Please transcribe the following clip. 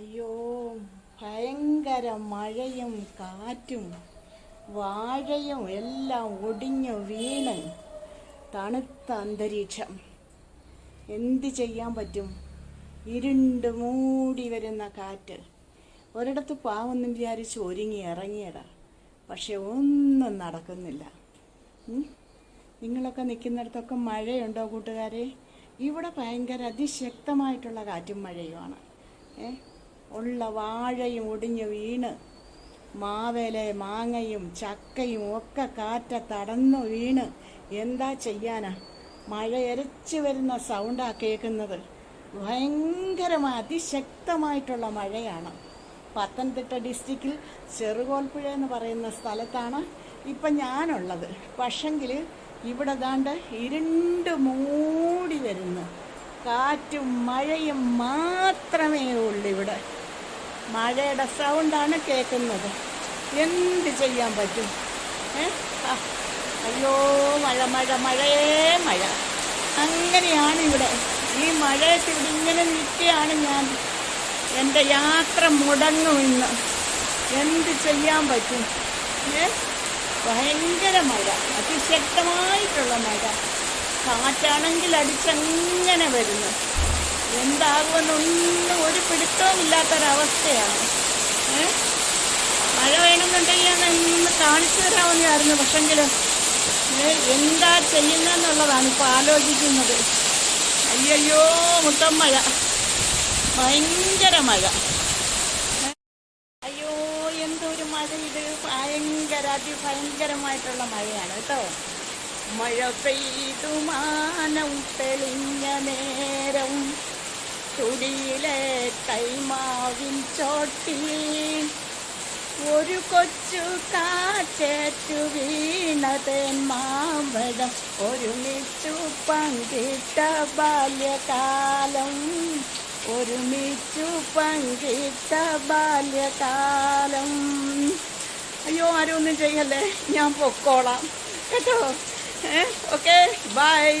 അയ്യോ ഭയങ്കര മഴയും കാറ്റും വാഴയും എല്ലാം ഒടിഞ്ഞു വീണ് തണുത്ത അന്തരീക്ഷം. എന്ത് ചെയ്യാൻ പറ്റും? ഇരുണ്ട് മൂടി വരുന്ന കാറ്റ്. ഒരിടത്ത് പാവൊന്നും വിചാരിച്ച് ഒരുങ്ങി ഇറങ്ങിയതാ. പക്ഷെ ഒന്നും നടക്കുന്നില്ല? നിങ്ങളൊക്കെ നിൽക്കുന്നിടത്തൊക്കെ മഴയുണ്ടോ കൂട്ടുകാരെ? ഇവിടെ ഭയങ്കര അതിശക്തമായിട്ടുള്ള കാറ്റും മഴയുമാണ്. ഏ? ഉള്ള വാഴയും ഒടിഞ്ഞു വീണ്. മാവേല മാങ്ങയും ചക്കയും ഒക്കെ കാറ്റ തടന്നു വീണ്. എന്താ ചെയ്യാനാ? മഴ എരച്ചു വരുന്ന സൗണ്ടാ കേൾക്കുന്നത്. ഭയങ്കരമായ അതിശക്തമായിട്ടുള്ള മഴയാണ്. പത്തനംതിട്ട ഡിസ്ട്രിക്റ്റിൽ ചെറുകോൽപ്പുഴ എന്ന് പറയുന്ന സ്ഥലത്താണ് ഇപ്പം ഞാനുള്ളത്. പക്ഷെങ്കിൽ ഇവിടെ ദാണ്ട് ഇരുണ്ട് മൂടി വരുന്നു. കാറ്റും മഴയും മാത്രമേ ഉള്ളൂ ഇവിടെ. മഴയുടെ സൗണ്ടാണ് കേൾക്കുന്നത് എന്ത് ചെയ്യാൻ പറ്റും? അയ്യോ മഴ മഴ മഴയേ മഴ. അങ്ങനെയാണ് ഇവിടെ. ഈ മഴയത്ത് ഇവിടെ ഇങ്ങനെ നിൽക്കുകയാണ് ഞാൻ. എന്റെ യാത്ര മുടങ്ങും ഇന്ന്. എന്ത് ചെയ്യാൻ പറ്റും? ഭയങ്കര മഴ. അതിശക്തമായിട്ടുള്ള മഴ. കാറ്റാണെങ്കിൽ അടിച്ചങ്ങനെ വരുന്നു. എന്താകുമെന്നൊന്നും ഒരു പിടുത്തവും ഇല്ലാത്തൊരവസ്ഥയാണ് മഴ വേണമെന്നുണ്ടെങ്കിൽ ഇന്ന് കാണിച്ചു തരാമെന്നായിരുന്നു പക്ഷെങ്കിൽ എന്താ ചെയ്യുന്നതെന്നുള്ളതാണ് ഇപ്പോൾ ആലോചിക്കുന്നത്. അയ്യോ മുട്ടം മഴ. ഭയങ്കര മഴ. അയ്യോ എന്തൊരു മഴ ഇത്. ഭയങ്കര അതിഭയങ്കരമായിട്ടുള്ള മഴയാണ് കേട്ടോ. മഴ പെയ്തു മാനം തെളിഞ്ഞ നേരം തുടിയിലെ കൈമാവിൻ ചോട്ടിൽ ഒരു കൊച്ചു കാറ്റേറ്റു വീണതൻ മാമ്പഴം. ഒരുമിച്ചു പങ്കിട്ട ബാല്യകാലം. ഒരുമിച്ചു പങ്കിട്ട ബാല്യകാലം. അയ്യോ ആരും ഒന്നും ചെയ്യല്ലേ? ഞാൻ പൊക്കോളാം. കേട്ടോ? Okay bye.